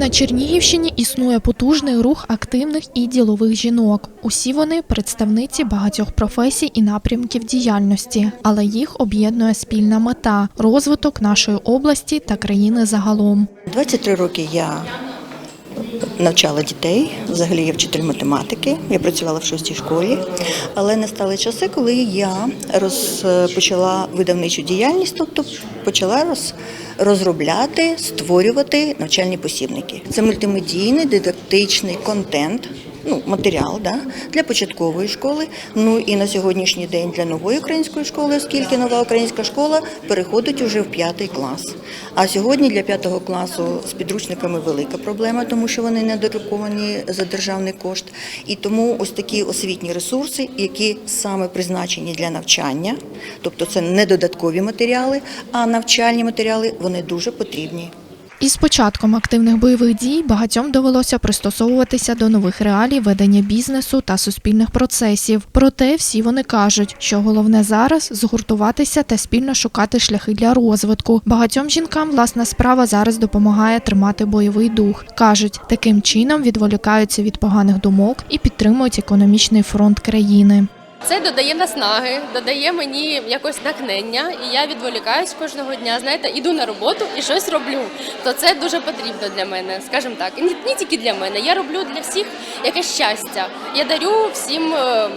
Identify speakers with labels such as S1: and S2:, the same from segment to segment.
S1: На Чернігівщині існує потужний рух активних і ділових жінок. Усі вони представниці багатьох професій і напрямків діяльності, але їх об'єднує спільна мета розвиток нашої області та країни загалом.
S2: 23 роки я навчала дітей. Взагалі я вчитель математики. Я працювала в шостій школі, але настали часи, коли я розпочала видавничу діяльність, тобто почала роз, розробляти, створювати навчальні посібники. Це мультимедійний дидактичний контент. Ну, матеріал да, для початкової школи. Ну і на сьогоднішній день для нової української школи, оскільки нова українська школа переходить уже в п'ятий клас. А сьогодні для п'ятого класу з підручниками велика проблема, тому що вони не дораховані за державний кошт. І тому ось такі освітні ресурси, які саме призначені для навчання, тобто це не додаткові матеріали, а навчальні матеріали, вони дуже потрібні.
S1: Із початком активних бойових дій багатьом довелося пристосовуватися до нових реалій ведення бізнесу та суспільних процесів. Проте всі вони кажуть, що головне зараз згуртуватися та спільно шукати шляхи для розвитку. Багатьом жінкам власна справа зараз допомагає тримати бойовий дух. кажуть, таким чином відволікаються від поганих думок і підтримують економічний фронт країни.
S3: Це додає наснаги, додає мені якось натхнення, і я відволікаюсь кожного дня. Знаєте, іду на роботу і щось роблю. То це дуже потрібно для мене, скажімо так. І не, тільки для мене. Я роблю для всіх якесь щастя. Я дарю всім. е,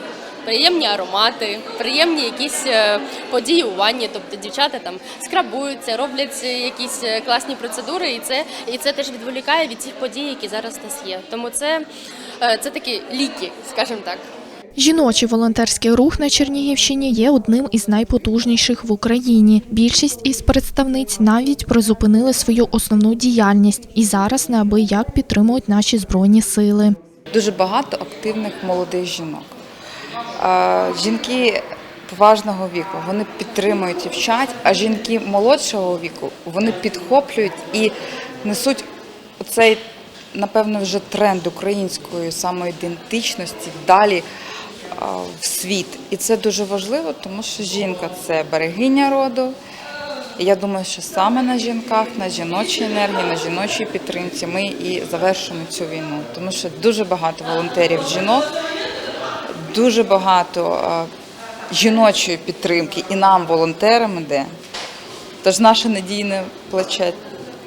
S3: Приємні аромати, приємні якісь е, події у ванні. Тобто дівчата там скрабуються, роблять е, якісь класні процедури, і це і це теж відволікає від цих подій, які зараз у нас є. Тому це, це такі ліки, скажімо так.
S1: Жіночий волонтерський рух на Чернігівщині є одним із найпотужніших в Україні. Більшість із представниць навіть призупинили свою основну діяльність і зараз неабияк підтримують наші збройні сили.
S4: дуже багато активних молодих жінок. Жінки поважного віку вони підтримують і вчать, а жінки молодшого віку вони підхоплюють і несуть цей, напевно, вже тренд української самоідентичності далі в світ. І це дуже важливо, тому що жінка це берегиня роду. Я думаю, що саме на жінках, на жіночій енергії, на жіночій підтримці ми і завершимо цю війну. Тому що дуже багато волонтерів жінок, дуже багато жіночої підтримки і нам, волонтерам, іде. Тож наше надійне плече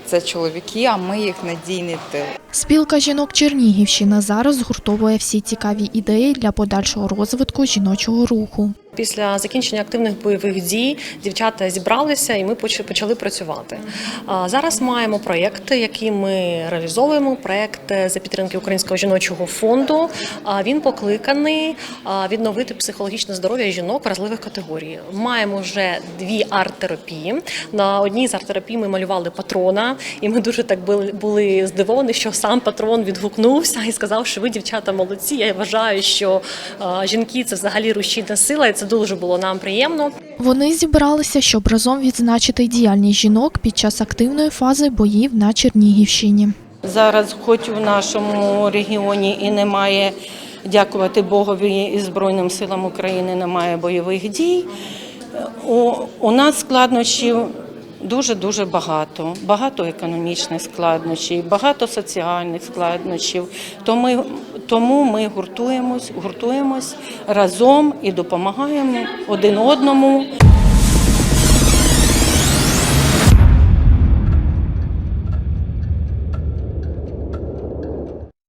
S4: це чоловіки, а ми їх надійний тил.
S1: Спілка жінок Чернігівщина зараз згуртовує всі цікаві ідеї для подальшого розвитку жіночого руху.
S5: Після закінчення активних бойових дій дівчата зібралися і ми поч- почали працювати. Зараз маємо проєкт, який ми реалізовуємо. Проєкт за підтримки Українського жіночого фонду. Він покликаний відновити психологічне здоров'я жінок вразливих категорій. Маємо вже дві арт-терапії. На одній з арт-терапій ми малювали патрона, і ми дуже так були, здивовані, що сам патрон відгукнувся і сказав, що ви, дівчата, молодці. Я вважаю, що жінки це взагалі рушійна сила, і це дуже було нам приємно.
S1: Вони зібралися, щоб разом відзначити діяльність жінок під час активної фази боїв на Чернігівщині.
S6: Зараз, хоч в нашому регіоні і немає, дякувати Богові і Збройним силам України, немає бойових дій. У, у нас складнощів дуже-дуже багато. Багато економічних складнощів, багато соціальних складнощів. То ми, тому ми гуртуємось, гуртуємось разом і допомагаємо один одному.